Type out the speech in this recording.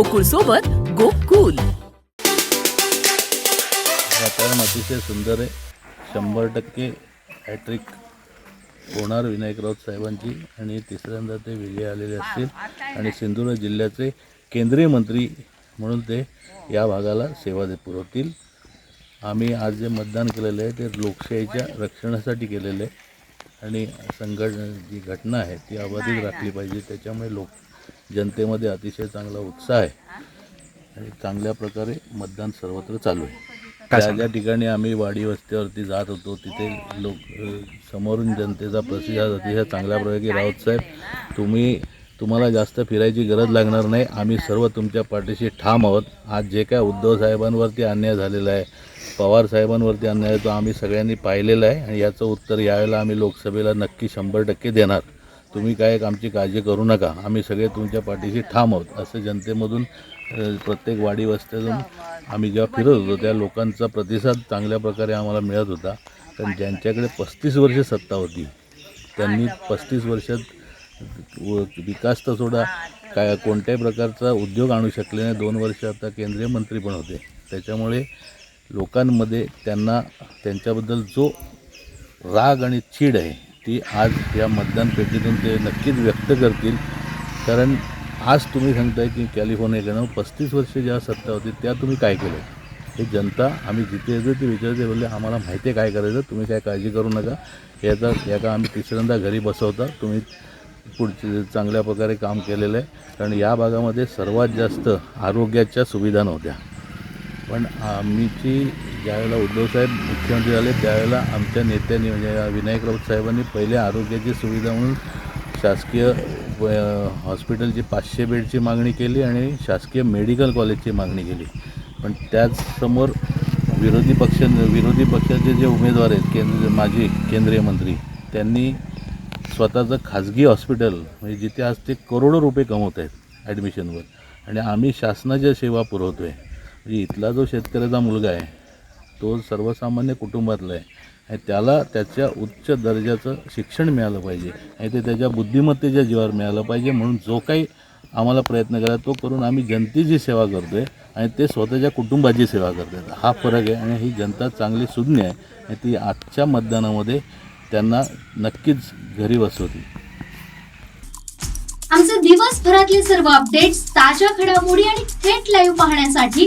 गोकुळ सोबत गोकुल. वातावरण अतिशय सुंदर आहे. शंभर टक्के हॅट्रिक होणार विनायक राऊत साहेबांची आणि तिसऱ्यांदा ते विजय आलेले असतील. आणि सिंधुदुर्ग जिल्ह्याचे केंद्रीय मंत्री म्हणून ते या भागाला सेवा दे पुरवतील. आम्ही आज जे मतदान केलेलं आहे ते लोकशाहीच्या रक्षणासाठी केलेलं आहे. आणि संघट जी घटना आहे ती अबाधित राखली पाहिजे. त्याच्यामुळे लोक जनतेमध्ये अतिशय चांगला उत्साह आहे. आणि चांगल्या प्रकारे मतदान सर्वत्र चालू आहे. त्या ज्या ठिकाणी आम्ही वाडी वस्त्यावरती जात होतो तिथे लोक अ, समोरून जनतेचा प्रतिसाद अतिशय चांगल्या प्रकारे की राऊत साहेब तुम्ही तुम्हाला जास्त फिरायची गरज लागणार नाही. आम्ही सर्व तुमच्या पाठीशी ठाम आहोत. आज जे काय उद्धव साहेबांवरती अन्याय झालेला आहे पवार साहेबांवरती अन्याय तो आम्ही सगळ्यांनी पाहिलेला आहे. आणि याचं उत्तर यावेळेला आम्ही लोकसभेला नक्की शंभर टक्के देणार. तुम्ही काय आमची काळजी करू नका. आम्ही सगळे तुमच्या पाठीशी ठाम आहोत. असं जनतेमधून प्रत्येक वाडी वस्त्यातून आम्ही जेव्हा फिरत होतो त्या लोकांचा प्रतिसाद चांगल्या प्रकारे आम्हाला मिळत होता. कारण ज्यांच्याकडे पस्तीस वर्ष सत्ता होती त्यांनी पस्तीस वर्षात व- विकास तर सोडा काय कोणत्याही प्रकारचा उद्योग आणू शकले नाही. दोन वर्ष आता केंद्रीय मंत्री पण होते. त्याच्यामुळे लोकांमध्ये त्यांना त्यांच्याबद्दल जो राग आणि चीड आहे ती आज या मतदान पेटीतून ते नक्कीच व्यक्त करतील. कारण आज तुम्ही सांगताय की कॅलिफोर्नियाकडनं पस्तीस वर्ष ज्या सत्ता होती त्या तुम्ही काय केलं हे जनता आम्ही जिथे येतो ते विचारते बोलले आम्हाला माहिती आहे काय करायचं? तुम्ही काय काळजी करू नका. याचा याचा आम्ही तिसऱ्यांदा घरी बसवता. तुम्ही पुढचे चांगल्या प्रकारे काम केलेलं आहे. कारण या भागामध्ये सर्वात जास्त आरोग्याच्या सुविधा नव्हत्या. पण आम्हीची ज्यावेळेला उद्धवसाहेब मुख्यमंत्री झाले त्यावेळेला आमच्या नेत्यांनी म्हणजे विनायक राऊत साहेबांनी पहिले आरोग्याची सुविधा म्हणून शासकीय हॉस्पिटलची पाचशे बेडची मागणी केली आणि शासकीय मेडिकल कॉलेजची मागणी केली. पण त्याचसमोर विरोधी पक्ष विरोधी पक्षाचे जे उमेदवार आहेत केंद्र माजी केंद्रीय मंत्री त्यांनी स्वतःचं खाजगी हॉस्पिटल म्हणजे जिथे आज ते करोडो रुपये कमवत आहेत ॲडमिशनवर आणि आम्ही शासनाच्या सेवा पुरवतो आहे म्हणजे इथला जो शेतकऱ्याचा मुलगा आहे तो सर्वसामान्य कुटुंबातला आहे. आणि त्याला त्याच्या उच्च दर्जाचं शिक्षण मिळालं पाहिजे. आणि ते त्याच्या बुद्धिमत्तेच्या जीवावर मिळालं पाहिजे. म्हणून जो काही आम्हाला प्रयत्न करा तो करून आम्ही जनतेची सेवा करतो आहे आणि ते स्वतःच्या कुटुंबाची सेवा करतात. हा फरक आहे आणि ही जनता चांगली सुज्ञ आहे आणि ती आजच्या मतदानामध्ये त्यांना नक्कीच घरी बसवते आमचे दिवसभरातले सर्व अपडेट्स ताज्या घडामोडी आणि थेट लाईव्ह पाहण्यासाठी